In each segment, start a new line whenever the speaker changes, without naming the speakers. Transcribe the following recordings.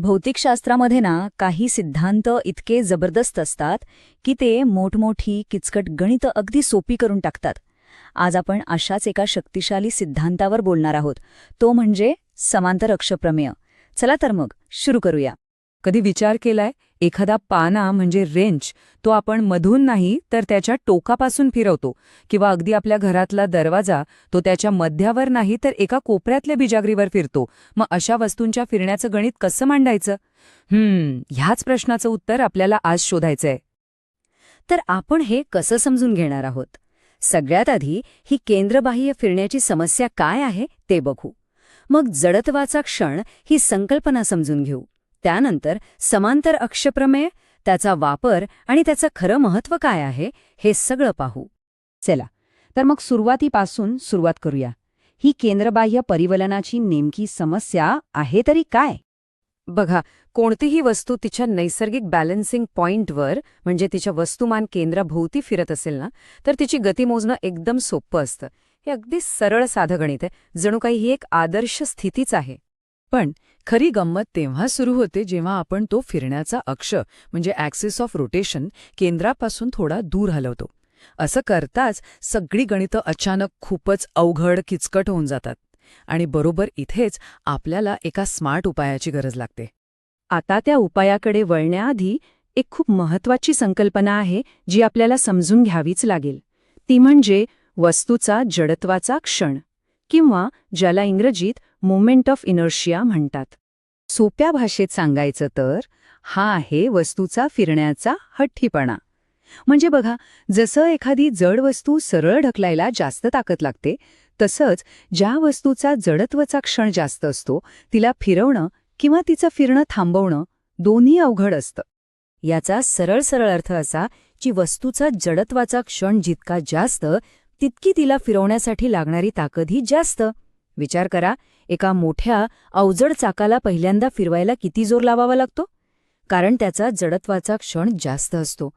भौतिकशास्त्रामध्ये ना काही सिद्धांत इतके जबरदस्त असतात की ते मोठमोठी किचकट गणित अगदी सोपी करून टाकतात. आज आपण अशाच एका शक्तिशाली सिद्धांतावर बोलणार आहोत. तो म्हणजे समांतर अक्षप्रमेय चला तर मग सुरू करूया.
कधी विचार केलाय? एखादा पाना म्हणजे रेंच तो आपण मधून नाही तर त्याच्या टोकापासून फिरवतो. किंवा अगदी आपल्या घरातला दरवाजा तो त्याच्या मध्यावर नाही तर एका कोपऱ्यातल्या बिजागरीवर फिरतो. मग अशा वस्तूंच्या फिरण्याचं गणित कसं मांडायचं? हम्म ह्याच प्रश्नाचं उत्तर आपल्याला आज शोधायचंय.
तर आपण हे कसं समजून घेणार आहोत? सगळ्यात आधी ही केंद्रबाह्य फिरण्याची समस्या काय आहे ते बघू. मग जडत्वाचा क्षण ही संकल्पना समजून घेऊ. त्यानंतर समांतर अक्षप्रमेय त्याचा वापर आणि त्याचं खरं महत्त्व काय आहे हे सगळं पाहू.
चला तर मग सुरुवातीपासून सुरुवात करूया. ही केंद्रबाह्य परिवलनाची नेमकी समस्या आहे तरी काय?
बघा कोणतीही वस्तू तिच्या नैसर्गिक बॅलन्सिंग पॉइंटवर म्हणजे तिच्या वस्तुमान केंद्राभोवती फिरत असेल ना तर तिची गती मोजणं एकदम सोपं असतं. हे अगदी सरळ साधं गणित आहे. जणू काही ही एक आदर्श स्थितीच आहे.
पण खरी गंमत तेव्हा सुरू होते जेव्हा आपण तो फिरण्याचा अक्ष म्हणजे ॲक्सिस ऑफ रोटेशन केंद्रापासून थोडा दूर हलवतो. असं करताच सगळी गणितं अचानक खूपच अवघड किचकट होऊन जातात. आणि बरोबर इथेच आपल्याला एका स्मार्ट उपायाची गरज लागते.
आता त्या उपायाकडे वळण्याआधी एक खूप महत्वाची संकल्पना आहे जी आपल्याला समजून घ्यावीच लागेल. ती म्हणजे वस्तूचा जडत्वाचा क्षण. किंवा ज्याला इंग्रजीत मोमेंट ऑफ इनर्शिया म्हणतात. सोप्या भाषेत सांगायचं तर हा आहे वस्तूचा फिरण्याचा हठ्ठीपणा म्हणजे बघा जसं एखादी जड वस्तू सरळ ढकलायला जास्त ताकद लागते तसंच ज्या वस्तूचा जडत्वचा क्षण जास्त असतो तिला फिरवणं किंवा तिचं फिरणं थांबवणं दोन्ही अवघड असतं.
याचा सरळ सरळ अर्थ असा की वस्तूचा जडत्वाचा क्षण जितका जास्त तितकी तिला फिरवण्यासाठी लागणारी ताकदही जास्त. विचार करा एका मोठ्या अवजड चाकाला पहिल्यांदा फिरवायला किती जोर लावावा लागतो? कारण त्याचा जडत्वाचा क्षण जास्त असतो.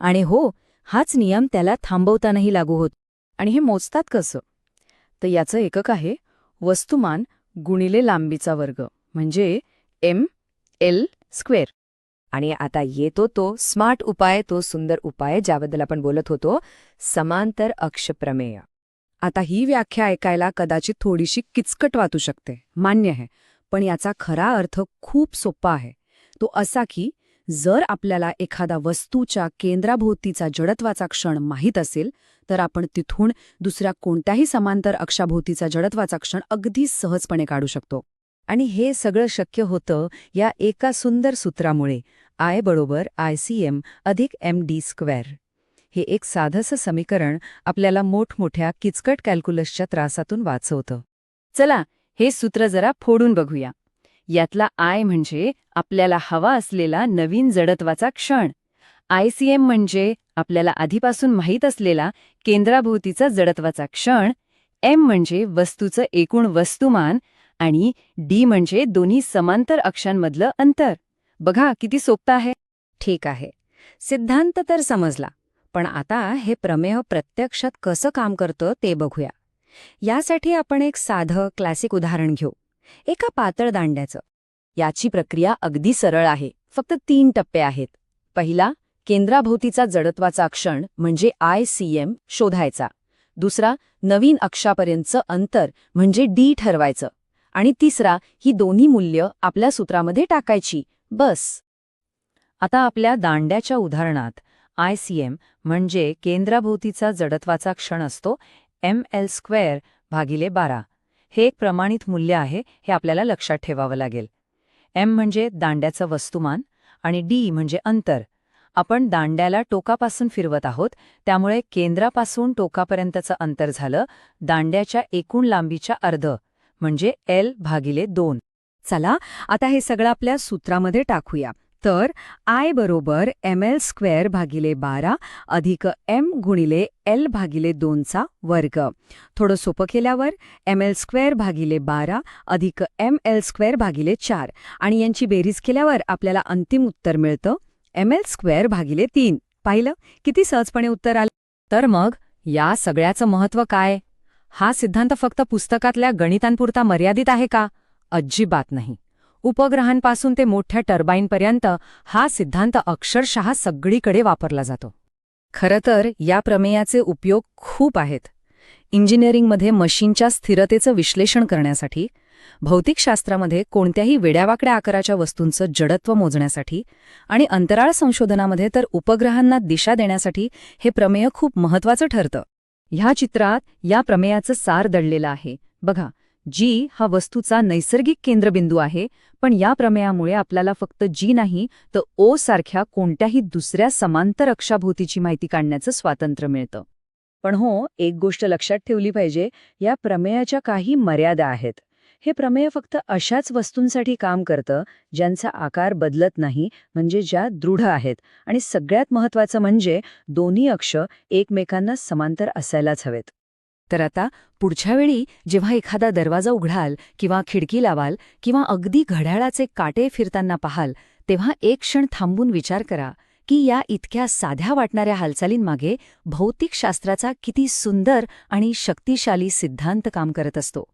आणि हो हाच नियम त्याला थांबवतानाही लागू होत.
आणि हे मोजतात कसं? तर याचं एकक आहे वस्तुमान गुणिले लांबीचा वर्ग म्हणजे एम एल स्क्वेअर.
आणि आता येतो तो स्मार्ट उपाय तो सुंदर उपाय ज्याबद्दल आपण बोलत होतो समांतर अक्षप्रमेय. आता ही व्याख्या ऐकायला कदाचित थोडीशी किचकट वाटू शकते मान्य आहे पण याचा खरा अर्थ खूप सोपा आहे. तो असा की जर आपल्याला एखादा वस्तूच्या केंद्राभोवतीचा जडत्वाचा क्षण माहीत असेल तर आपण तिथून दुसऱ्या कोणत्याही समांतर अक्षाभोवतीचा जडत्वाचा क्षण अगदी सहजपणे काढू शकतो.
आणि हे सगळं शक्य होतं या एका सुंदर सूत्रामुळे आय बरोबर आय सी एम अधिक एम डी स्क्वेअर हे एक साधसं समीकरण आपल्याला मोठमोठ्या किचकट कॅल्क्युलसच्या त्रासातून वाचवतं.
चला हे सूत्र जरा फोडून बघूया. यातला आय म्हणजे आपल्याला हवा असलेला नवीन जडत्वाचा क्षण. आयसीएम म्हणजे आपल्याला आधीपासून माहीत असलेला केंद्राभोवतीचा जडत्वाचा क्षण. एम म्हणजे वस्तूचं एकूण वस्तुमान आणि डी म्हणजे दोन्ही समांतर अक्षांमधलं अंतर. बघा किती सोपं आहे.
ठीक आहे. सिद्धांत तर समजला पण आता हे प्रमेय प्रत्यक्षात कसं काम करतं ते बघूया. यासाठी आपण एक साधं क्लासिक उदाहरण घेऊ. एका पातळ दांड्याचं. याची प्रक्रिया अगदी सरळ आहे फक्त तीन टप्पे आहेत. पहिला केंद्राभोवतीचा जडत्वाचा क्षण म्हणजे आय सी एम शोधायचा. दुसरा नवीन अक्षापर्यंतचं अंतर म्हणजे डी ठरवायचं. आणि तिसरा ही दोन्ही मूल्य आपल्या सूत्रामध्ये टाकायची. बस. आता आपल्या दांड्याच्या उदाहरणात आय सी एम म्हणजे केंद्राभोवतीचा जडत्वाचा क्षण असतो एम एल स्क्वेअर भागिले बारा. हे एक प्रमाणित मूल्य आहे हे आपल्याला लक्षात ठेवावं लागेल. एम म्हणजे दांड्याचं वस्तुमान आणि डी म्हणजे अंतर. आपण दांड्याला टोकापासून फिरवत आहोत त्यामुळे केंद्रापासून टोकापर्यंतचं अंतर झालं दांड्याच्या एकूण लांबीच्या अर्ध. म्हणजे एल भागिले दोन. चला आता हे सगळं आपल्या सूत्रामध्ये टाकूया. तर आय बरोबर एम एल स्क्वेअर भागिले बारा अधिक एम गुणिले एल भागिले दोनचा वर्ग. थोडं सोपं केल्यावर एम एल स्क्वेअर भागिले बारा अधिक एम एल स्क्वेअर भागिले चार. आणि यांची बेरीज केल्यावर आपल्याला अंतिम उत्तर मिळतं एम एल स्क्वेअर भागिले तीन. पाहिलं? किती सहजपणे उत्तर आलं? तर मग या सगळ्याचं महत्त्व काय? हा सिद्धांत फक्त पुस्तकातल्या गणितांपुरता मर्यादित आहे का? अजिबात नाही.
उपग्रहांपासून ते मोठ्या टर्बाईनपर्यंत हा सिद्धांत अक्षरशः सगळीकडे वापरला जातो.
खरं तर या प्रमेयाचे उपयोग खूप आहेत. इंजिनिअरिंगमध्ये मशीनच्या स्थिरतेचं विश्लेषण करण्यासाठी भौतिकशास्त्रामध्ये कोणत्याही वेड्यावाकड्या आकाराच्या वस्तूंचं जडत्व मोजण्यासाठी आणि अंतराळ संशोधनामध्ये तर उपग्रहांना दिशा देण्यासाठी हे प्रमेय खूप महत्वाचं ठरतं.
ह्या चित्रात या प्रमेयाचं सार दडलेलं आहे. बघा जी हा वस्तूचा नैसर्गिक केंद्रबिंदू आहे पण या प्रमेयामुळे आपल्याला फक्त जी नाही तर ओ सारख्या कोणत्याही दुसऱ्या समांतर अक्षाभोवतीची माहिती काढण्याचं स्वातंत्र्य मिळतं. पण हो एक गोष्ट लक्षात ठेवली पाहिजे या प्रमेयाच्या काही मर्यादा आहेत. हे प्रमेय फक्त अशाच वस्तूंसाठी काम करतं ज्यांचा आकार बदलत नाही म्हणजे ज्या दृढ आहेत. आणि सगळ्यात महत्वाचं म्हणजे दोन्ही अक्ष एकमेकांना समांतर असायलाच हवेत.
तर आता पुढच्या वेळी जेव्हा एखादा दरवाजा उघडाल किंवा खिडकी लावाल किंवा अगदी घड्याळाचे काटे फिरताना पाहाल तेव्हा एक क्षण थांबून विचार करा की या इतक्या साध्या वाटणाऱ्या हालचालींमागे भौतिकशास्त्राचा किती सुंदर आणि शक्तिशाली सिद्धांत काम करत असतो.